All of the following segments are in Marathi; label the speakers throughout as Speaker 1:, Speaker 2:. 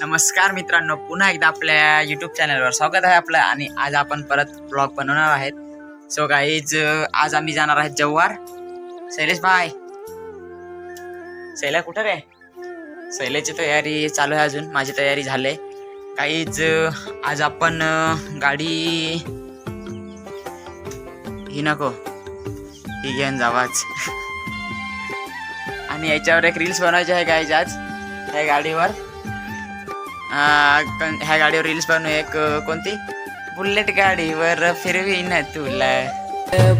Speaker 1: नमस्कार मित्रांनो पुन्हा एकदा आपल्या युट्यूब चॅनलवर स्वागत आहे आपलं. आणि आज आपण परत ब्लॉग बनवणार आहेत. सो गाईज आज आम्ही जाणार आहेत जव्हार. शैलेश भाई. शैला कुठं रे? शैलेची तयारी चालू आहे अजून. माझी तयारी झाली. काहीच आज आपण गाडी ही नको. ही घेऊन जावाच. आणि याच्यावर एक रील्स बनवायची आहे गाईज आज. ह्या गाडीवर. ह्या गाडीवर रील्स बनवू एक कोणती? बुलेट गाडीवर फिरवीन तुला.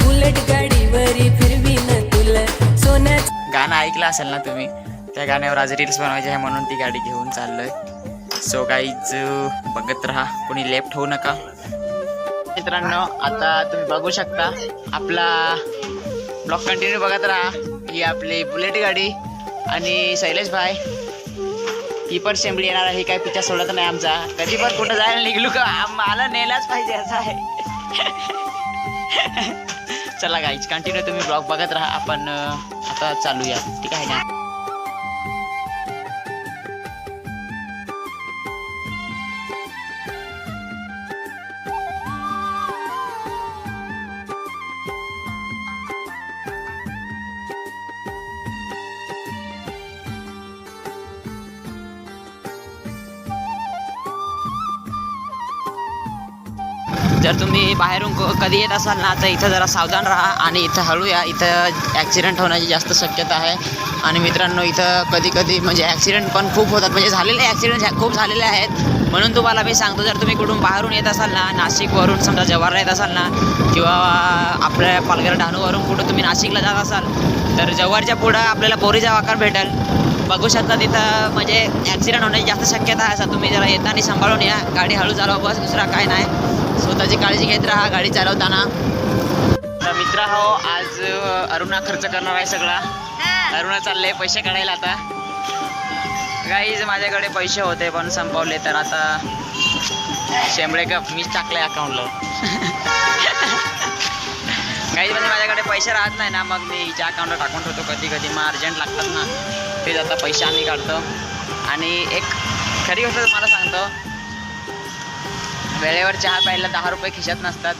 Speaker 2: बुलेट गाडीवरी फिरवीन तुला. सोन्याच
Speaker 1: गाणं ऐकलं असेल ना तुम्ही? त्या गाण्यावर आज रील्स बनवायची आहे म्हणून ती गाडी घेऊन चाललोय. सो गाईज बघत राहा कोणी लेफ्ट होऊ नका. मित्रांनो आता तुम्ही बघू शकता आपला ब्लॉग कंटिन्यू बघत राहा. ही आपली बुलेट गाडी आणि शैलेश भाई. ही पण शेंबडी येणार आहे काय पिक्चर सोडत नाही आमचा. कधी पण कुठं जायला निघलो का मला नेलाच पाहिजे असं आहे. चला गाईच कंटिन्यू तुम्ही ब्लॉग बघत राहा. आपण आता चालूया. ठीक आहे ना? जर तुम्ही बाहेरून क- कधी येत असाल ना तर इथं जरा सावधान राहा आणि इथं हळू या इथं ॲक्सिडेंट होण्याची जास्त शक्यता आहे. आणि मित्रांनो इथं कधी कधी म्हणजे ॲक्सिडेंट पण खूप होतात. म्हणजे झालेले ॲक्सिडेंट खूप झालेले आहेत. म्हणून तुम्हाला मी सांगतो जर तुम्ही कुठून बाहेरून येत असाल ना नाशिकवरून समजा जव्हारला येत असाल ना किंवा आपल्या पालघर डहाणूवरून कुठं तुम्ही नाशिकला जात असाल तर जव्हारच्या पुढं आपल्याला बोरीचा वाकार भेटेल. बघू शकता तिथं म्हणजे ॲक्सिडेंट होण्याची जास्त शक्यता आहे. असं तुम्ही जरा येताना सांभाळून या. गाडी हळू चालवा बस दुसरा काय नाही. स्वतःची काळजी घेत राहा गाडी चालवताना. तर मित्र हो आज अरुणा खर्च करणार आहे सगळा. अरुणा चालले पैसे काढायला आता. गाईज माझ्याकडे पैसे होते पण संपवले तर आता शेंबडे का मीच टाकले अकाउंटला काही म्हणजे माझ्याकडे पैसे राहत नाही ना मग मी हिच्या अकाउंटला टाकून ठेवतो कधी कधी मग अर्जंट लागतात ना. तेच आता पैसे आम्ही काढतो. आणि एक खरी गोष्ट तुम्हाला सांगतो. वेळेवर चहा प्यायला दहा रुपये खिशात नसतात.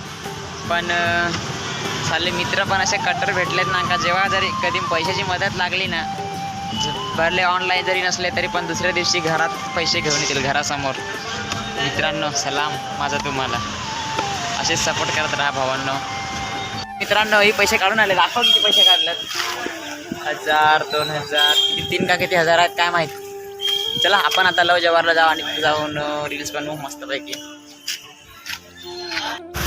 Speaker 1: पण साले मित्र पण असे कट्टर भेटलेत ना का जेव्हा जरी कधी पैशाची मदत लागली ना भरले ऑनलाईन जरी नसले तरी पण दुसऱ्या दिवशी घरात पैसे घेऊन येतील घरासमोर. मित्रांनो सलाम माझा तुम्हाला. असेच सपोर्ट करत राहा भावांनो. मित्रांनो हे पैसे काढून आले. दाखव किती पैसे काढलेत. हजार दोन हजार. तीन का किती हजार आहेत काय माहीत. चला आपण आता लव जवाहरला जाऊ आणि जाऊन रील्स बनवू मस्तपैकी.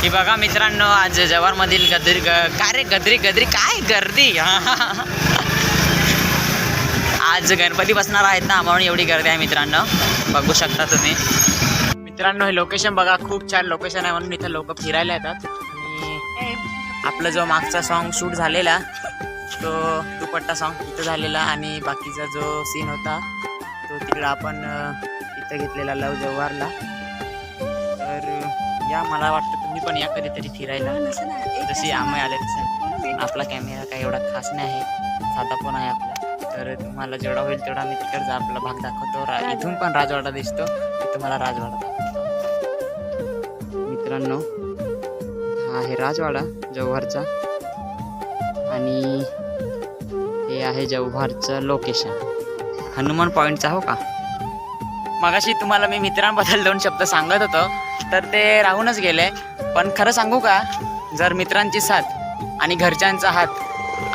Speaker 1: ही बघा मित्रांनो आज जवारमधील गदरी ग- काय रे गदरी गदरी काय गर्दी? आज गणपती बसणार आहेत ना म्हणून एवढी गर्दी आहे मित्रांनो. बघू शकता तुम्ही. मित्रांनो हे लोकेशन बघा खूप छान लोकेशन आहे म्हणून इथं लोक फिरायला येतात. आणि आपला जो मागचा सॉन्ग शूट झालेला तो दुपट्टा सॉन्ग इथं झालेला आणि बाकीचा जो सीन होता तो तिकडं आपण इथं घेतलेला लव जव्हारला. तर या मला वाटतं तुम्ही पण या कधीतरी फिरायला. जशी आम्ही आले तसे. आपला कॅमेरा काही एवढा खास नाही आहे. साधा फोन आहे आपला. तर तुम्हाला जेवढा होईल तेवढा मी तिकडचा आपला भाग दाखवतो. रा इथून पण राजवाडा दिसतो. तुम्हाला राजवाडा दाखवतो. मित्रांनो हा आहे राजवाडा जव्हारचा. आणि आहे जव्हारचं लोकेशन हनुमान पॉईंटचा हो का? मगाशी तुम्हाला मी मित्रांबद्दल दोन शब्द सांगत होतो तर ते राहूनच गेले. पण खरं सांगू का? जर मित्रांची साथ आणि घरच्यांचा हात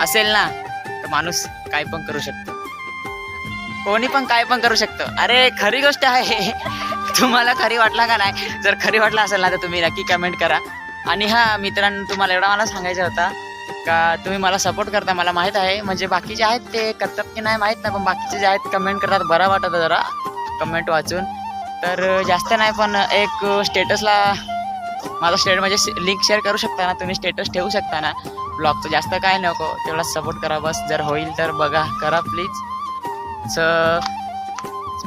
Speaker 1: असेल ना तर माणूस काय पण करू शकतो. कोणी पण काय पण करू शकतं. अरे खरी गोष्ट आहे. तुम्हाला खरी वाटला का नाही? जर खरी वाटला असेल ना तर तुम्ही नक्की कमेंट करा. आणि हा मित्रांनो तुम्हाला एवढा मला सांगायचा होता का तुम्ही मला सपोर्ट करता? मला माहीत आहे. म्हणजे बाकीचे आहेत ते करतात की नाही माहीत नाही पण बाकीचे जे आहेत कमेंट करतात. बरं वाटतं जरा कमेंट वाचून. तर जास्त नाही पण एक स्टेटसला माझा स्टेट म्हणजे लिंक शेअर करू शकता ना तुम्ही? स्टेटस ठेवू शकता ना? ब्लॉगचं जास्त काय नको. तेवढा सपोर्ट करा बस. जर होईल तर बघा. करा प्लीज स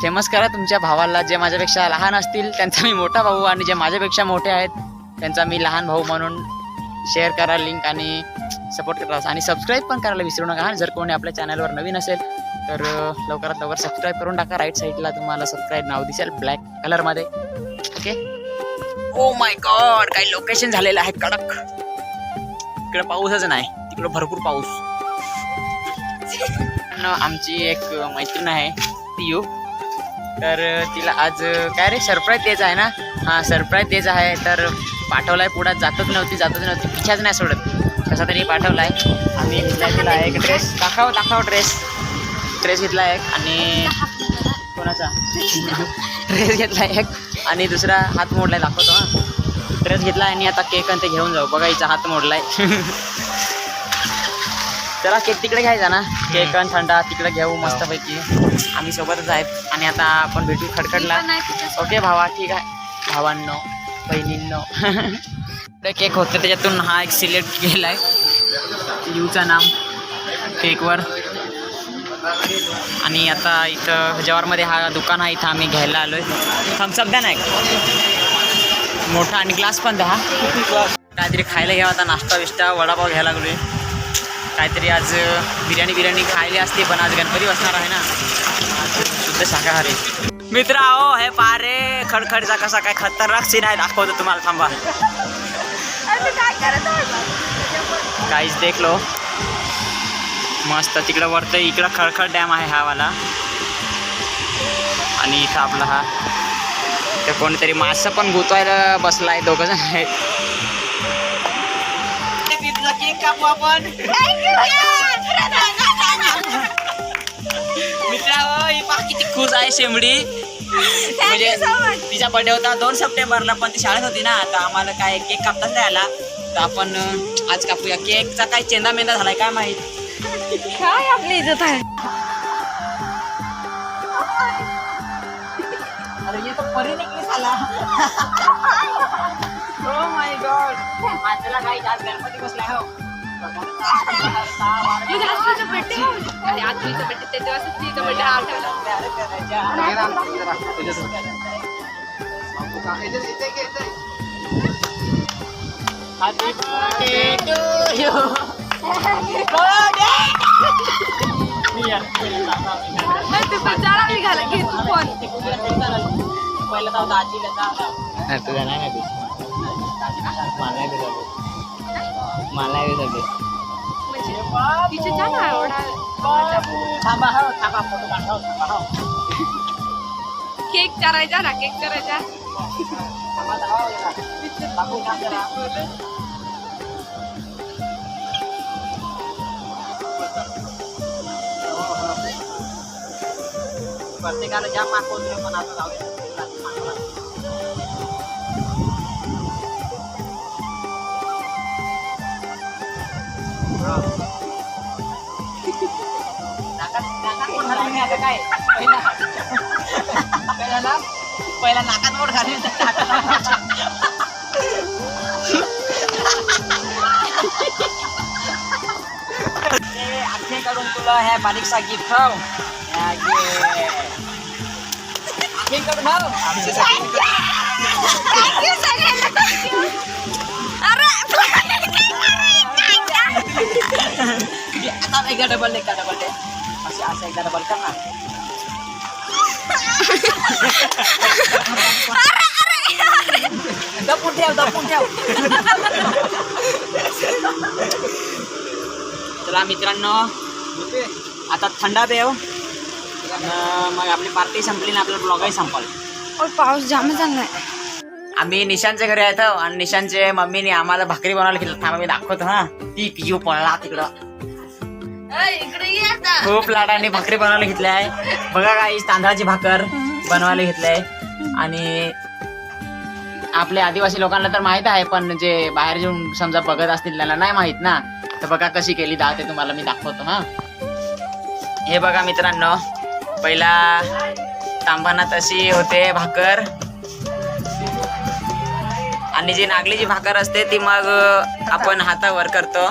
Speaker 1: फेमस करा तुमच्या भावाला. जे माझ्यापेक्षा लहान असतील त्यांचा मी मोठा भाऊ आणि जे माझ्यापेक्षा मोठे आहेत त्यांचा मी लहान भाऊ म्हणून शेअर करा लिंक आणि सपोर्ट करा आणि सबस्क्राईब पण करायला विसरू नका. जर कोणी आपल्या चॅनलवर नवीन असेल तर लवकरात लवकर सबस्क्राईब करून टाका. राईट साईडला तुम्हाला सबस्क्राईब नाव दिसेल ब्लॅक कलरमध्ये ओके ओ माय गॉड काही लोकेशन झालेलं आहे. कडक. इकडे पाऊसच नाही. तिकडं भरपूर पाऊस. आमची एक मैत्रीण आहे पियू. तर तिला आज काय रे? सरप्राईज द्यायचं आहे ना? हां सरप्राईज द्यायचं आहे. तर पाठवलाय पुढे. जातच नव्हती जातच नव्हती. पिछाच नाही सोडत. कसा तरी पाठवलाय. आम्ही घेतलाय तिला एक ड्रेस दाखव दाखव ड्रेस ड्रेस घेतला एक आणि कोणाचा? ड्रेस घेतला एक आणि दुसरा हात मोडलाय दाखवतो हां. ड्रेस घेतला आणि आता केक आणि ते घेऊन जाऊ. बघा हिचा हात मोडलाय. चला केक तिकडे घ्यायचा ना. केक आणि थंडा तिकडे घेऊ मस्तपैकी. आम्ही सोबतच आहेत. आणि आता आपण भेटू खडखडला. ओके भावा ठीक आहे. भावांनो बहिणींनो. केक होतं. त्याच्यातून हा एक सिलेक्ट केला आहे यूचं नाम केकवर आणि आता इथं जवारमध्ये हा दुकान आहे. इथं आम्ही घ्यायला आलो आहे थम्सअप द्या ना एक. मोठा आणि ग्लास पण द्या. काहीतरी खायला घ्यावा आता. नाश्ता बिष्टा वडापाव घ्यायला लागलोय. काहीतरी आज बिर्याणी बिर्याणी खायली असते पण आज गणपती बसणार आहे ना. शुद्ध शाकाहारी. मित्र आहो हे पारे खडखडचा कसा काय खतरनाक सीन आहे दाखवतो तुम्हाला. थांबा. काहीच देखलो मस्त तिकडं वरतं इकडं खडखड डॅम आहे हा वाला. आणि इथं आपला हा. तर कोणीतरी मासं पण गुतवायला बसलाय दोघं जण आहेत. केक कापू आपण मित्रांनो पहा किती खुश आहे शेंबडी. म्हणजे तिचा बर्थडे होता दोन सप्टेंबरला पण ती शाळेत होती ना तर आम्हाला काय केक कापताच नाही आला तर आपण अं, आज कापूया केकचा काय चेंदा मेंदा झालाय काय माहित
Speaker 3: काय आपली इज़्ज़त आहे
Speaker 1: अरे ये तो परी निकली साला ओ माय गॉड माझ्याला काय आज गणपती बसलाय हो
Speaker 3: आणि
Speaker 1: Happy birthday to you. पहिला तर दाजी नाही तुझा नाही ना मला नाही तुझा मला
Speaker 3: तिचे जा ना एवढा
Speaker 1: थांबा हो थांबा फोटो काढा थांबा हो.
Speaker 3: केक करायचा ना केक करायचा
Speaker 1: थांबा धावा जरा. बाबू काम करा प्रत्येकाला ज्या मागवतो पण आता जाऊ दे. नाकात नाकात बोट घालून मी आता काय पहिला पहिला ना पहिला नाकात बोट घालून आखेकडून तुला ह्या बारीकसा गिफ्ट खाव आखेकडून हाव आमच्यासाठी आता एकदा डबल एकदा डबल दे असे असं एकदा डबल दपून ठेव दपून ठेव चला मित्रांनो आता थंडा देव अन मग आपली पार्टी संपली ना आपला ब्लॉगही संपल.
Speaker 3: पाऊस जाम चांगला
Speaker 1: आम्ही निशांच्या घरी आहेत आणि निशांचे मम्मीने आम्हाला भाकरी बनवायला घेतलं. थांबा मी दाखवतो हा. ती पिऊ पळला तिकडं. खूप लाडाने भाकरी बनवायला घेतली आहे बघा काही तांदळाची भाकर बनवायला घेतली आहे आणि आपल्या आदिवासी लोकांना तर माहीत आहे पण जे बाहेर येऊन समजा बघत असतील त्यांना नाही माहीत ना. तर बघा कशी केली दहा ते तुम्हाला मी दाखवतो हा. हे बघा मित्रांनो पहिला तांबाना तशी होते भाकर. आणि जी नागलीची भाकर असते ती मग आपण हातावर करतो.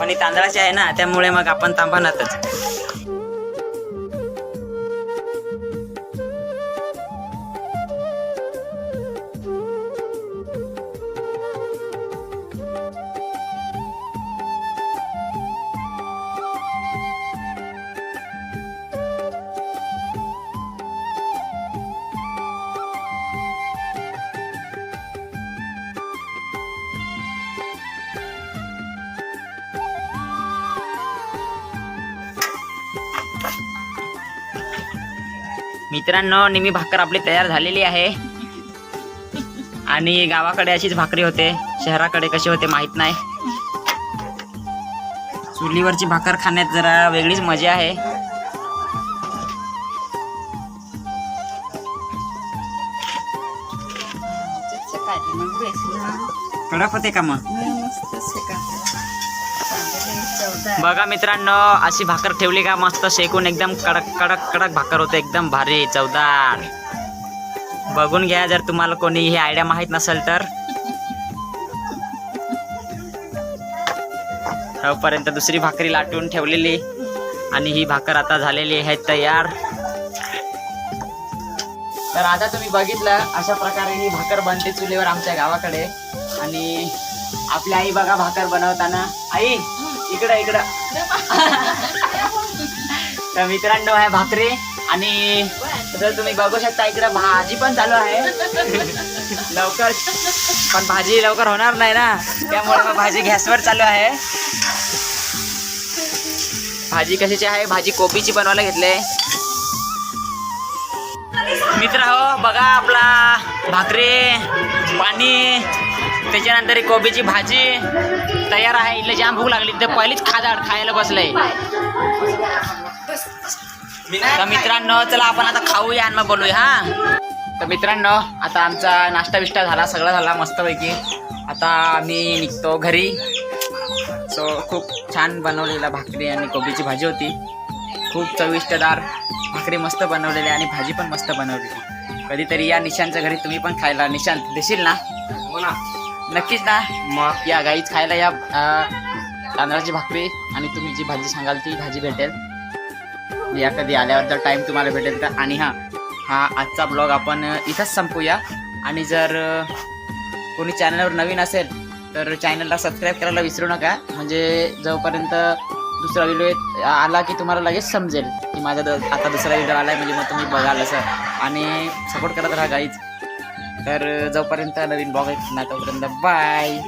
Speaker 1: पण ही तांदळाची आहे ना त्यामुळे मग आपण थांबणारच मित्रांनो निमी भाकर आपली तयार झालेली आहे. आणि गावाकडे अशीच भाकरी होते. शहराकडे कशी होते माहीत नाही. चुलीवरची भाकर खाण्यात जरा वेगळीच मजा आहे. कडक होते का मग? बघा मित्रांनो अशी भाकर ठेवली का मस्त शेकून एकदम कडक कडक कडक भाकर होते एकदम भारी चवदार. बघून घ्या जर तुम्हाला कोणी ही आयडिया माहीत नसेल तर. पर्यंत दुसरी भाकरी लाटून ठेवलेली आणि ही भाकर आता झालेली आहे तयार. तर आता तुम्ही बघितलं अशा प्रकारे ही भाकर बनते चुलीवर आमच्या गावाकडे. आणि आपली आई बघा भाकर बनवताना. आई इकडं इकडं. तर मित्रांनो आहे भाकरी. आणि जर तुम्ही बघू शकता इकडं भाजी पण चालू आहे. लवकर. पण भाजी लवकर होणार नाही ना. त्यामुळे मग भाजी गॅसवर चालू आहे. भाजी कशाची आहे? भाजी कोबीची बनवायला घेतले. मित्र हो बघा आपला भाकरी पाणी. त्याच्यानंतर ही कोबीची भाजी तयार आहे. इथलं जाम भूक लागली. तर पहिलीच खादाड खायला बसलंय. तर मित्रांनो चला आपण आता खाऊया आणि मग बोलूया हा? तर मित्रांनो आता आमचा नाश्ता बिष्टा झाला. सगळा झाला मस्तपैकी. आता आम्ही निघतो घरी. सो खूप छान बनवलेला भाकरी आणि कोबीची भाजी होती. खूप चविष्टदार भाकरी मस्त बनवलेली आणि भाजी पण मस्त बनवलेली. कधीतरी या निशांच्या घरी तुम्ही पण खायला. निशांत देशील ना? हो ना. नक्कीच ना. मग या गाईच खायला या तांदळाची भाकरी आणि तुम्ही जी भाजी सांगाल ती भाजी भेटेल. या कधी आल्यावर जर टाईम तुम्हाला भेटेल तर आणि हां हा आजचा ब्लॉग आपण इथंच संपूया. आणि जर कोणी चॅनलवर नवीन असेल तर चॅनलला सबस्क्राईब करायला विसरू नका. म्हणजे जोपर्यंत दुसरा व्हिडिओ आला की तुम्हाला लगेच समजेल की माझा द- आता दुसरा व्हिडिओ आला आहे म्हणजे मग तुम्ही बघाल असं. आणि सपोर्ट करत राहा गाईच तर जोपर्यंत नवीन ब्लॉग येत नाही तोपर्यंत बाय